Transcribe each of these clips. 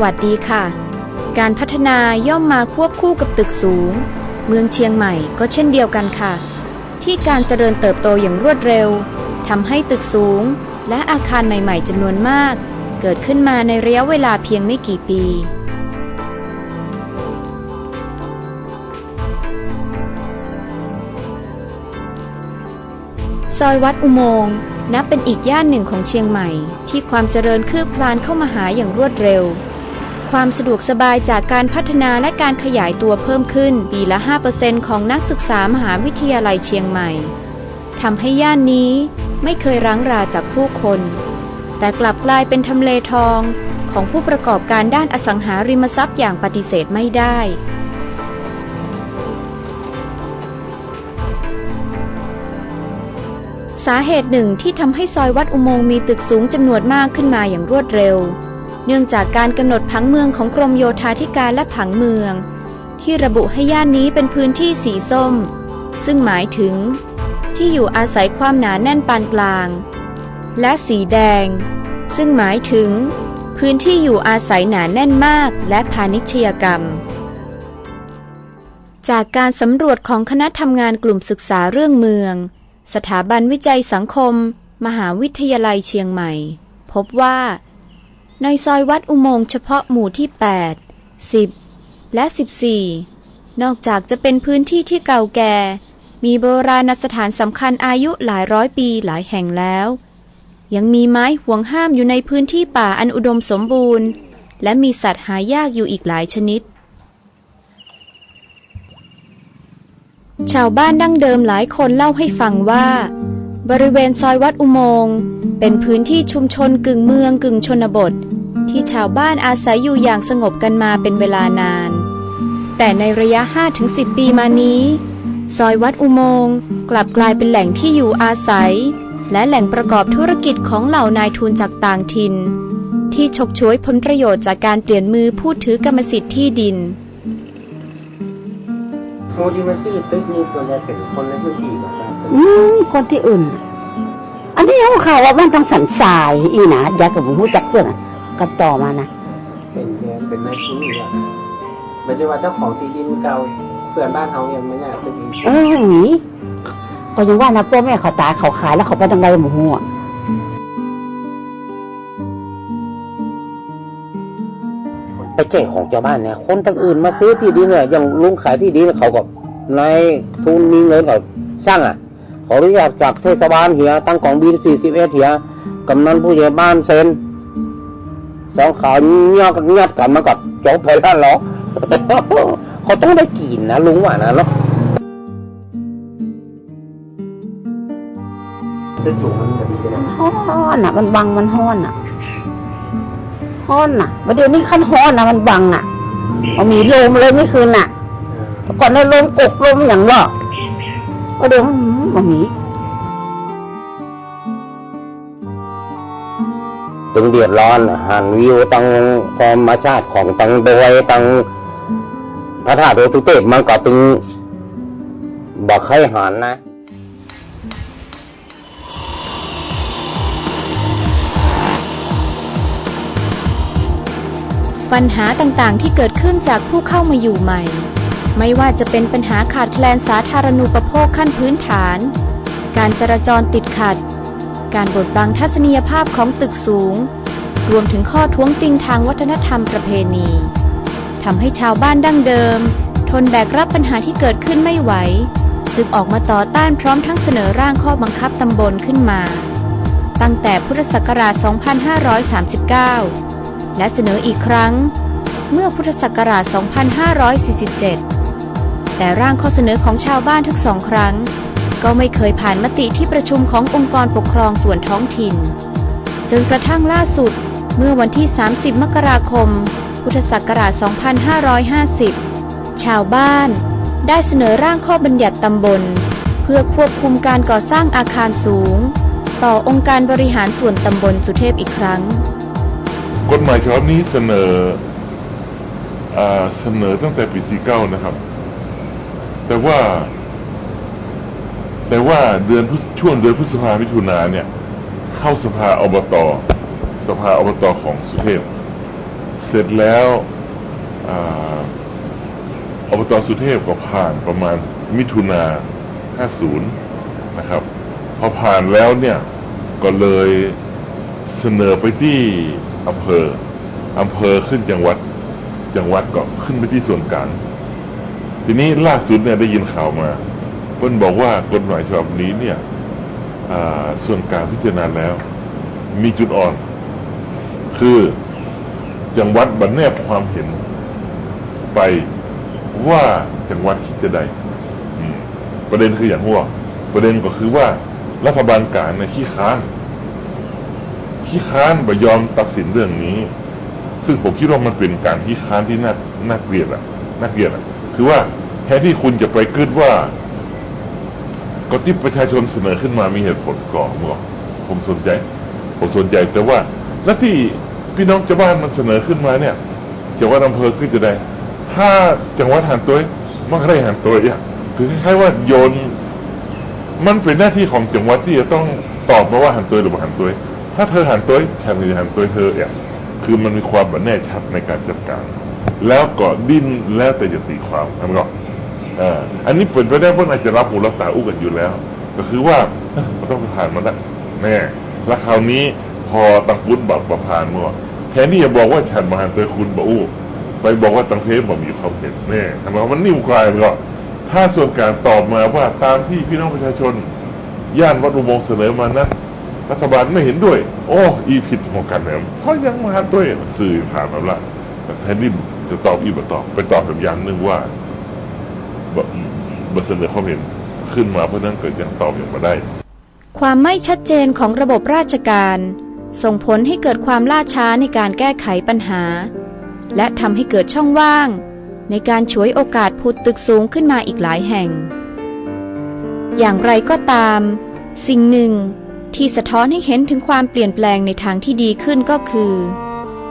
วัสดีค่ะ การพัฒนาย่อมมาควบคู่กับตึกสูง เมืองเชียงใหม่ก็เช่นเดียวกันค่ะ ที่การเจริญเติบโตอย่างรวดเร็วทำให้ตึกสูง และอาคารใหม่ ๆจำนวนมาก เกิดขึ้นมาในระยะเวลาเพียงไม่กี่ปีซอยวัดอุโมงค์นับเป็นอีกย่านหนึ่งของเชียงใหม่ ที่ความเจริญคืบคลานเข้ามาหาอย่างรวดเร็ว ความสะดวกสบายจากการพัฒนาและการขยายตัวเพิ่มขึ้น ปีละ 5%ของนักศึกษามหาวิทยาลัยเชียงใหม่ทำให้ย่านนี้ไม่เคยรั้งราจากผู้คน แต่กลับกลายเป็นทำเลทองของผู้ประกอบการด้านอสังหาริมทรัพย์อย่างปฏิเสธไม่ได้ สาเหตุหนึ่งที่ทำให้ซอยวัดอุโมงค์มีตึกสูงจำนวนมากขึ้นมาอย่างรวดเร็ว เนื่องจากการกำหนดผังเมืองของกรมโยธาธิการและผังเมือง ที่ระบุให้ย่านนี้เป็นพื้นที่สีส้ม ซึ่งหมายถึง ที่อยู่อาศัยความหนาแน่นปานกลาง และสีแดง ซึ่งหมายถึง พื้นที่อยู่อาศัยหนาแน่นมากและพาณิชยกรรม จากการสำรวจของคณะทำงานกลุ่มศึกษาเรื่องเมือง สถาบันวิจัยสังคม มหาวิทยาลัยเชียงใหม่ พบว่า ในซอยวัดอุโมงค์เฉพาะหมู่ที่ 8 10 และ 14 นอกจากจะเป็นพื้นที่ที่เก่าแก่ มีโบราณสถานสำคัญอายุหลายร้อยปีหลายแห่งแล้ว ยังมีไม้ห่วงห้ามอยู่ในพื้นที่ป่าอันอุดมสมบูรณ์ และมีสัตว์หายากอยู่อีกหลายชนิด ชาวบ้านดั้งเดิมหลายคนเล่าให้ฟังว่า บริเวณซอยวัดอุโมงค์เป็นพื้นที่ชุมชนกึ่งเมืองกึ่งชนบท ที่ชาวบ้านอาศัยอยู่อย่างสงบกันมาเป็นเวลานาน แต่ในระยะ 5-10 ปีมานี้ ซอยวัดอุโมงค์กลับกลายเป็นแหล่งที่อยู่อาศัย และแหล่งประกอบธุรกิจของเหล่านายทุนจากต่างถิ่น ที่ฉกฉวยผลประโยชน์จากการเปลี่ยนมือผู้ถือกรรมสิทธิ์ที่ดินผู้ที่มาซื้อตึกนี่ส่วนใหญ่เป็นคนในพื้นที่ครับ อืมคนที่อื่นน่ะอันนี้เขาข่าวว่าบ้านต้องสันทรายอีนะยากับหูจักเพื่อนน่ะก็ต่อมานะเป็นแทนเป็นนายทุนเนี่ยไม่ใช่ว่าเจ้าของที่ดินเก่าเพื่อนบ้านเขายังไม่น่าจะดีเออหนีก็ยังว่านะพ่อแม่เขาตายเขาขายแล้วเขาไปทางใดหมูหัวไปแจ้งของชาวบ้านเนี่ยคนทั้งอื่นมาซื้อที่ดินเนี่ยอย่างลุงขายที่ดินเขาก็นายทุนมีเงินเขาสร้างอะ ขออนุญาตจากเทศบาลเหียตั้งกองบินสี่สิบเอ็ดเหียกำนันผู้ใหญ่บ้านเซ็นสองขาวเงียกันเงียดกันมากับจบไปแล้วเหรอเขาต้องได้กินนะลุงว่านะเนาะตึกสูงมันก็ดีนะฮ้อนอะ มันบังมันฮ้อนอะฮ้อนอะประเดี๋ยวนี้ขั้นฮ้อนอะมันบังอะมันมีลมเลยไม่คืนอะแต่ก่อนนั้นลมกกลมอย่างหรอ กก็เดี๋ยวอืมมันมีถึงเดือดร้อนหันวิวตังธรรมชาติของตังโดยตังพระธาตุโดยทุเทพมันก็ตึงบอกให้หันนะปัญหาต่างๆที่เกิดขึ้นจากผู้เข้ามาอยู่ใหม่ ไม่ว่าจะเป็นปัญหาขาดแคลนสาธารณูปโภคขั้นพื้นฐาน การจราจรติดขัด การบดบังทัศนียภาพของตึกสูง รวมถึงข้อท้วงติงทางวัฒนธรรมประเพณีทำให้ชาวบ้านดั้งเดิม ทนแบกรับปัญหาที่เกิดขึ้นไม่ไหว จึงออกมาต่อต้านพร้อมทั้งเสนอร่างข้อบังคับตำบลขึ้นมา ตั้งแต่พุทธศักราช 2539 และเสนออีกครั้งเมื่อพุทธศักราช 2547 แต่ร่างข้อเสนอของชาวบ้านทั้งสองครั้ง ก็ไม่เคยผ่านมติที่ประชุมขององค์กรปกครองส่วนท้องถิ่น จนกระทั่งล่าสุด เมื่อวันที่ 30 มกราคม พุทธศักราช 2550 ชาวบ้าน ได้เสนอร่างข้อบัญญัติตำบล เพื่อควบคุมการก่อสร้างอาคารสูง ต่อองค์การบริหารส่วนตำบลสุเทพอีกครั้ง กฎหมายฉบับนี้เสนออเสนอตั้งแต่ปี 49 นะครับ แต่ว่า แต่ว่าเดือนช่วงเดือนพฤษภามิถุนาเนี่ย เข้าสภาอบตสภาอบตของสุเทพ เสร็จแล้วอ่าอบตสุเทพก็ผ่านประมาณมิถุนา50 นะครับ พอผ่านแล้วเนี่ย ก็เลยเสนอไปที่อำเภออำเภอขึ้นจังหวัดจังหวัดก็ขึ้นไปที่ส่วนกลาง ทีนี้ล่าสุดเนี่ยได้ยินข่าวมาเพิ่นบอกว่ากฎหมายฉบับนี้เนี่ยส่วนกางพิจารณาแล้ว มีจุดอ่อน คือจังหวัดบันแนบความเห็น ไปว่าจังหวัดคิดจะใดประเด็นคืออย่างหัวประเด็นก็คือว่ารัฐบาลกลางเนี่ยขี้ค้านขี้ค้านไม่ยอมตัดสินเรื่องนี้ ซึ่งผมคิดว่ามันเป็นการขี้ค้านที่น่าน่าเกลียดอะน่าเกลียดอะ คือว่าแทนที่คุณจะไปกึดว่าก็ที่ประชาชนเสนอขึ้นมามีเหตุผลก่อนเมื่อผมสนใจ ผมสนใจแต่ว่า แล้วที่พี่น้องชาวบ้านมันเสนอขึ้นมาเนี่ยจังหวัดอำเภอขึ้นจะได้ ถ้าจังหวัดหันตัวมันก็ได้หันตัวอะคือคล้ายๆว่าโยน มันเป็นหน้าที่ของจังหวัดที่จะต้องตอบมาว่าหันตัวหรือไม่หันตัวถ้าเธอหันตัวฉันจะหันตัวเธอเนี่ยคือมันมีความแบบแน่ชัดในการจัดการ แล้วก็ดิ้นแล้วแต่จะตีความทำก่อนเอ่าอันนี้เป็นไปได้เพราะอาจจะรับหูรับตาอู้กันอยู่แล้ว ก็คือว่ามันต้องผ่านมาแล้วแน่แล้วคราวนี้พอตังพุทธบัตรประพานเมื่อแทนที่จะบอกว่าฉันมาหันตัวคุณบอกอู้ไปบอกว่าตังเพบอกมีความเห็นแน่ทำไมมันนิ่มคลายไปก็ถ้าส่วนการตอบมาว่าตามที่พี่น้องประชาชน ย่านวัดอุโมงค์เสนอมานั้นรัฐบาลไม่เห็นด้วย โอ้ อีผิดของกันแล้วเพราะยังมาด้วยสื่อผ่านมาละแต่แทนที่ จะตอบอีบตอบไปตอบแบบอย่างหนึ่งว่าบบเสนอความเห็นขึ้นมาเพราะนั้นเกิดยังตอบอย่างมาได้ ความไม่ชัดเจนของระบบราชการ ส่งผลให้เกิดความล่าช้าในการแก้ไขปัญหา และทำให้เกิดช่องว่าง ในการฉวยโอกาสผุดตึกสูงขึ้นมาอีกหลายแห่ง อย่างไรก็ตาม สิ่งหนึ่งที่สะท้อนให้เห็นถึงความเปลี่ยนแปลงในทางที่ดีขึ้นก็คือ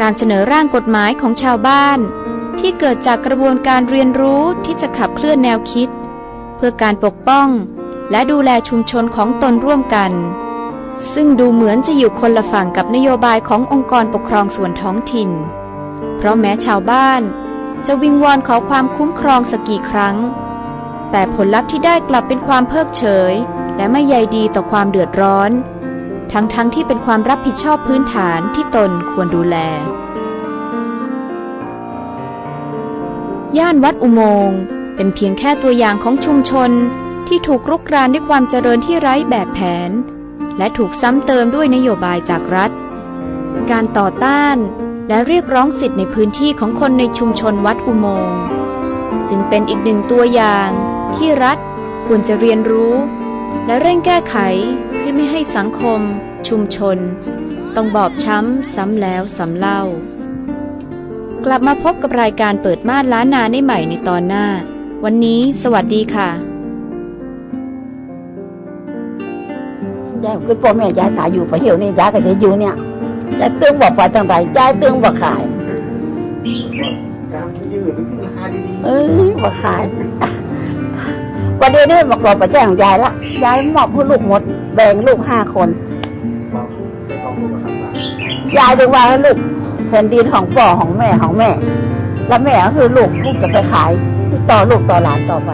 การเสนอร่างกฎหมายของชาวบ้าน ที่เกิดจากกระบวนการเรียนรู้ที่จะขับเคลื่อนแนวคิด เพื่อการปกป้อง และดูแลชุมชนของตนร่วมกัน ซึ่งดูเหมือนจะอยู่คนละฝั่งกับนโยบายขององค์กรปกครองส่วนท้องถิ่น เพราะแม้ชาวบ้าน จะวิงวอนขอความคุ้มครองสักกี่ครั้ง แต่ผลลัพธ์ที่ได้กลับเป็นความเพิกเฉย และไม่ใยดีต่อความเดือดร้อน ทั้งๆทที่เป็นความรับผิดชอบพื้นฐานที่ตนควรดูแล ย่านวัดอุโมงค์เป็นเพียงแค่ตัวอย่างของชุมชนที่ถูกรุกรานด้วยความเจริญที่ไร้แบบแผน และถูกซ้ำเติมด้วยนโยบายจากรัฐ การต่อต้านและเรียกร้องสิทธิ์ในพื้นที่ของคนในชุมชนวัดอุโมงค์จึงเป็นอีกหนึ่งตัวอย่างที่รัฐควรจะเรียนรู้ และเร่งแก้ไข เพื่อไม่ให้สังคม ชุมชน ต้องบอบช้ำซ้ำแล้วซ้ำเล่า กลับมาพบกับรายการเปิดม่านล้านนาได้ใหม่ในตอนหน้า วันนี้สวัสดีค่ะยายคือพ่อแม่ยายตายอยู่ประเหี่ยวนี่ยายก็จะอยู่เนี่ยยายตึงบอกไปทางไรยายตึงบอกขายการยืดเป็นราคาดีเอ้ยบอกขาย ประเดี๋ยวนี้บอกเราไปแจ้งยายละยายมอบให้ลูกหมด แบ่งลูกห้าคนยายถึงว่าให้ลูกแผ่นดินของพ่อของแม่ของแม่ แล้วแม่ก็คือลูกลูกจะไปขายต่อลูกต่อหลานต่อไป